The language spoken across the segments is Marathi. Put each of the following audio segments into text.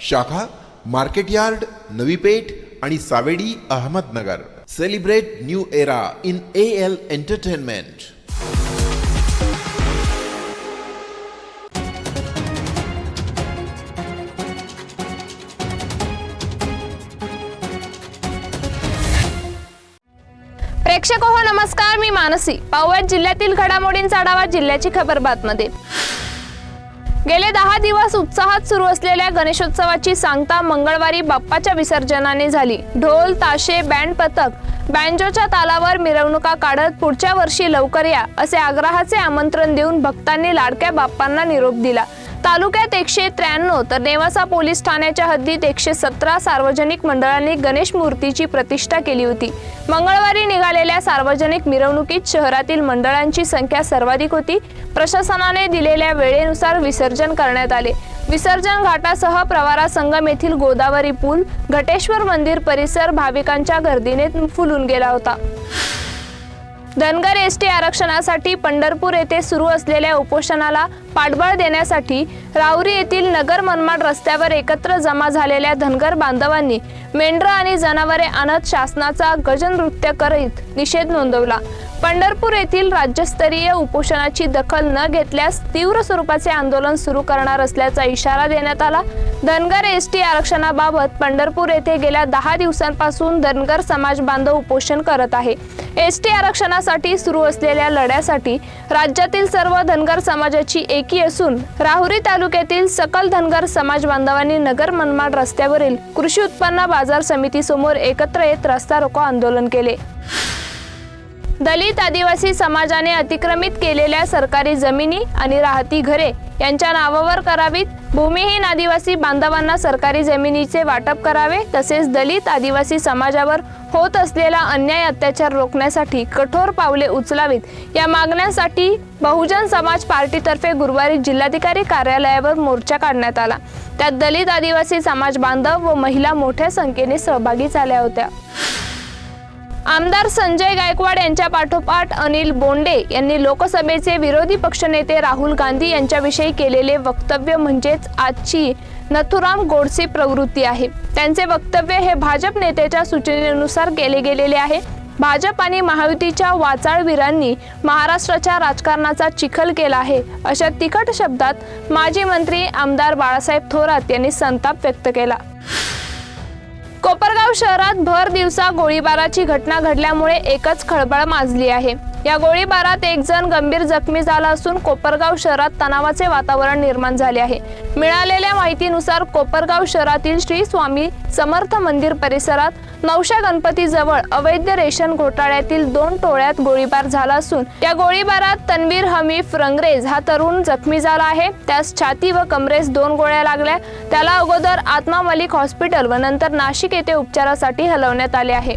शाखा मार्केट यार्ड नवी पेठ आणि Savedi Ahmednagar. Celebrate new era in A L entertainment प्रेक्षक हो नमस्कार. मी मानसी. पाहुयात जिल्ह्यातील घडामोडींचा आढावा जिल्ह्याची खबर बातमध्ये गेले दहा दिवस उत्साहात सुरू असलेल्या गणेशोत्सवाची सांगता मंगळवारी बाप्पाच्या विसर्जनाने झाली. ढोल ताशे बँड पथक बँजोच्या तालावर मिरवणुका काढत पुढच्या वर्षी लवकर या असे आग्रहाचे आमंत्रण देऊन भक्तांनी लाडक्या बाप्पांना निरोप दिला. तालुक्यात एकशे त्र्याण्णव तर नेवासा पोलीस ठाण्याच्या हद्दीत एकशे सतरा सार्वजनिक मंडळांनी गणेश मूर्तीची प्रतिष्ठा केली होती. मंगळवारी निघालेल्या सार्वजनिक मिरवणुकीत शहरातील मंडळांची संख्या सर्वाधिक होती. प्रशासनाने दिलेल्या वेळेनुसार विसर्जन करण्यात आले. विसर्जन घाटासह प्रवारा संगम येथील गोदावरी पूल घटेश्वर मंदिर परिसर भाविकांच्या गर्दीने फुलून गेला होता. धनगर एस टी आरक्षणासाठी पंढरपूर येथे सुरू असलेल्या उपोषणाला पाठबळ देण्यासाठी राऊरी येथील नगर मनमाड रस्त्यावर एकत्र जमा झालेल्या धनगर बांधवांनी मेंढरं आणि जनावरे आणत शासनाचा गजनृत्य करीत निषेध नोंदवला. पंढरपूर येथील राज्यस्तरीय उपोषणाची दखल न घेतल्यास तीव्र स्वरूपाचे आंदोलन सुरू करणार असल्याचा इशारा देण्यात आला. धनगर एस टी आरक्षणाबाबत पंढरपूर येथे गेल्या दहा दिवसांपासून धनगर समाज बांधव उपोषण करत आहे. एस टी आरक्षणासाठी सुरू असलेल्या लढ्यासाठी राज्यातील सर्व धनगर समाजाची एकी असून राहुरी तालुक्यातील सकल धनगर समाज बांधवांनी नगर मनमाड रस्त्यावरील कृषी उत्पन्न बाजार समितीसमोर एकत्र येत रस्ता रोको आंदोलन केले. दलित आदिवासी समाजाने अतिक्रमित केलेल्या सरकारी जमिनी आणि राहती घरे यांच्या नावावर करावीत. भूमिहीन आदिवासी बांधवांना सरकारी जमिनीचे वाटप करावे तसेच दलित आदिवासी समाजावर होत असलेला अन्याय अत्याचार रोखण्यासाठी कठोर पावले उचलावीत. या मागण्यांसाठी बहुजन समाज पार्टीतर्फे गुरुवारी जिल्हाधिकारी कार्यालयावर मोर्चा काढण्यात आला. त्यात दलित आदिवासी समाज बांधव व महिला मोठ्या संख्येने सहभागी झाल्या होत्या. आमदार संजय गायकवाड यांच्या पाठोपाठ अनिल बोंडे यांनी लोकसभेचे विरोधी पक्षनेते राहुल गांधी यांच्याविषयी केलेले वक्तव्य म्हणजेच आजची नथुराम गोडसे प्रवृत्ती आहे. त्यांचे वक्तव्य हे भाजप नेत्याच्या सूचनेनुसार केले गेलेले आहे. भाजप आणि महायुतीच्या वाचाळवीरांनी महाराष्ट्राच्या राजकारणाचा चिखल केला आहे अशा तिखट शब्दात माजी मंत्री आमदार बाळासाहेब थोरात यांनी संताप व्यक्त केला. शहरात भर दिवसा गोळीबाराची घटना घडल्यामुळे एकच खळबळ माजली आहे. या गोळीबारात एक जण गंभीर जखमी झाला असून कोपरगाव शहरात तणावाचे वातावरण निर्माण झाले आहे. मिळालेल्या माहितीनुसार कोपरगाव शहरातील श्री स्वामी समर्थ मंदिर परिसरात नवशा गणपतीजवळ अवैध रेशन घोटाळ्यातील दोन टोळ्यात गोळीबार झाला असून या गोळीबारात तन्वीर हमीफ रंगरेज हा तरुण जखमी झाला आहे. त्यास छाती व कमरेस दोन गोळ्या लागल्या. त्याला अगोदर आत्मा मलिक हॉस्पिटल व नंतर नाशिक येथे उपचारासाठी हलवण्यात आले आहे.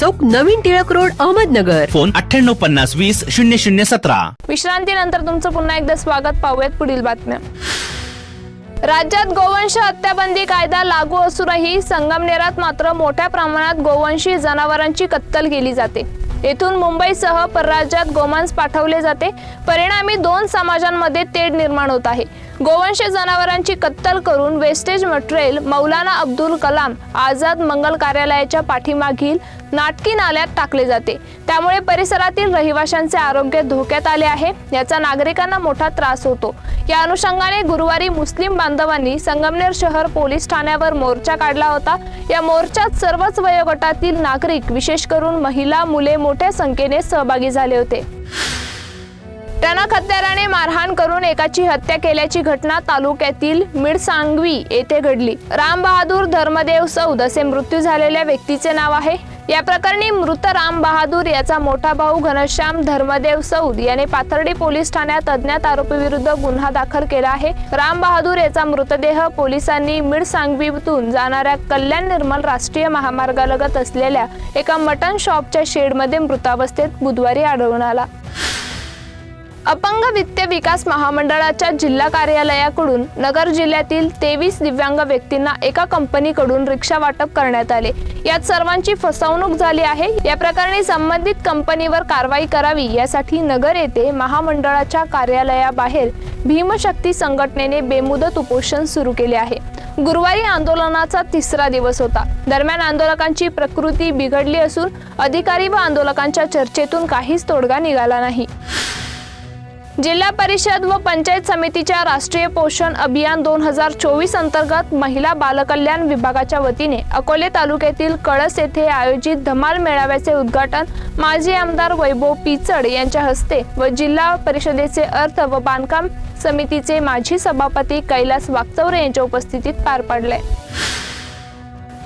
चौक नवीन टिळक रोड अहमदनगर. फोन अठ्ठ्याण्णव पन्नास वीस शून्य शून्य सतरा. विश्रांतीनंतर तुमचं पुन्हा एकदा स्वागत. पाहूयात पुढील बातम्या. राज्यात गोवंश हत्याबंदी कायदा लागू असूनही संगमनेरात मात्र मोठ्या प्रमाणात गोवंशी जनावरांची कत्तल केली जाते. येथून मुंबईसह परराज्यात गोमांस पाठवले जाते. परिणामी दोन समाजांमध्ये तेढ निर्माण होत आहे. गोवंश जनावरांची कत्तल करून वेस्टेज मटेरियल मौलाना अब्दुल कलाम आझाद मंगल कार्यालयाच्या पाठीमागील नाटकी नाल्यात टाकले जाते. त्यामुळे परिसरातील रहिवाशांचे आरोग्य धोक्यात आले आहे. याचा नागरिकांना मोठा त्रास होतो. या अनुषंगाने गुरुवारी मुस्लिम बांधवांनी संगमनेर शहर पोलीस ठाण्यावर मोर्चा काढला होता. या मोर्चात सर्वच वयोगटातील नागरिक विशेष करून महिला मुले मोठ्या संख्येने सहभागी झाले होते. टणक हत्याराने मारहाण करून एकाची हत्या केल्याची घटना तालुक्यातील मिडसांगवी येथे घडली. राम बहादूर धर्मदेव सौद असे मृत्यू झालेल्या व्यक्तीचे नाव आहे. या प्रकरणी मृत राम बहादूर याचा मोठा भाऊ घनश्याम धर्मदेव सौद याने पाथर्डी पोलीस ठाण्यात अज्ञात आरोपीविरुद्ध गुन्हा दाखल केला आहे. राम बहादूर याचा मृतदेह पोलिसांनी मिडसांगवीतून जाणाऱ्या कल्याण निर्मल राष्ट्रीय महामार्गालगत असलेल्या एका मटन शॉपच्या शेडमध्ये मृतावस्थेत बुधवारी आढळून आला. अपंग वित्त विकास महामंडळाच्या जिल्हा कार्यालयाकडून नगर जिल्ह्यातील तेवीस दिव्यांग व्यक्तींना एका कंपनीकडून रिक्षा वाटप करण्यात आले. यात सर्वांची फसवणूक झाली आहे. या प्रकरणी संबंधित कंपनीवर कारवाई करावी यासाठी नगर येथे महामंडळाच्या कार्यालयाबाहेर भीमशक्ती संघटनेने बेमुदत उपोषण सुरू केले आहे. गुरुवारी आंदोलनाचा तिसरा दिवस होता. दरम्यान आंदोलकांची प्रकृती बिघडली असून अधिकारी व आंदोलकांच्या चर्चेतून काहीच तोडगा निघाला नाही. जिल्हा परिषद व पंचायत समितीच्या राष्ट्रीय पोषण अभियान दोन हजार चोवीस अंतर्गत महिला बालकल्याण विभागाच्या वतीने अकोले तालुक्यातील कळस येथे आयोजित धमाल मेळाव्याचे उद्घाटन माजी आमदार वैभव पिचड यांच्या हस्ते व जिल्हा परिषदेचे अर्थ व बांधकाम समितीचे माजी सभापती कैलास वागचौरे यांच्या उपस्थितीत पार पडले.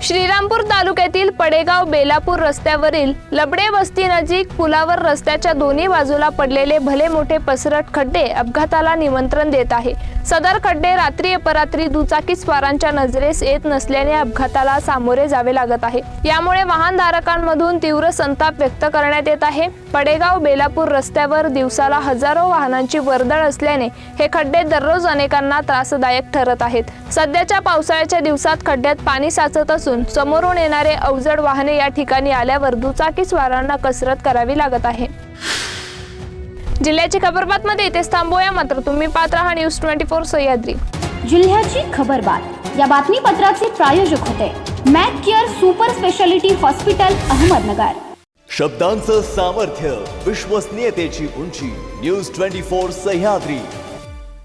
श्रीरामपूर तालुक्यातील पडेगाव बेलापूर रस्त्यावरील लबडे वस्ती नजीक पुलावर रस्त्याच्या दोन्ही बाजूला पडलेले भले मोठे पसरट खड्डे अपघाताला निमंत्रण देत आहे. सदर खड्डे रात्री अपरात्री दुचाकी स्वारांच्या नजरेस येत नसल्याने अपघाताला सामोरे जावे लागत आहे. यामुळे वाहनधारकांमधून तीव्र संताप व्यक्त करण्यात येत आहे. पडेगाव बेलापूर रस्त्यावर दिवसाला हजारो वाहनांची वर्दळ असल्याने हे खड्डे दररोज अनेकांना त्रासदायक ठरत आहेत. सध्याच्या पावसाळ्याच्या दिवसात खड्ड्यात पाणी साचत असून समोरून येणारे अवजड वाहने या ठिकाणी आल्यावर दुचाकी स्वारांना कसरत करावी लागत आहे. जिल्ह्याची खबरबातमध्ये इथेच थांबूया. मात्र तुम्ही पात्र हा न्यूज ट्वेंटी फोर सह्याद्री. जिल्ह्याची खबरबात या बातमीपत्राचे प्रायोजक होते. Mac Care super speciality hospital Ahmednagar. शब्दांचं सामर्थ्य विश्वसनीयतेची उंची न्यूज ट्वेंटी फोर सह्याद्री.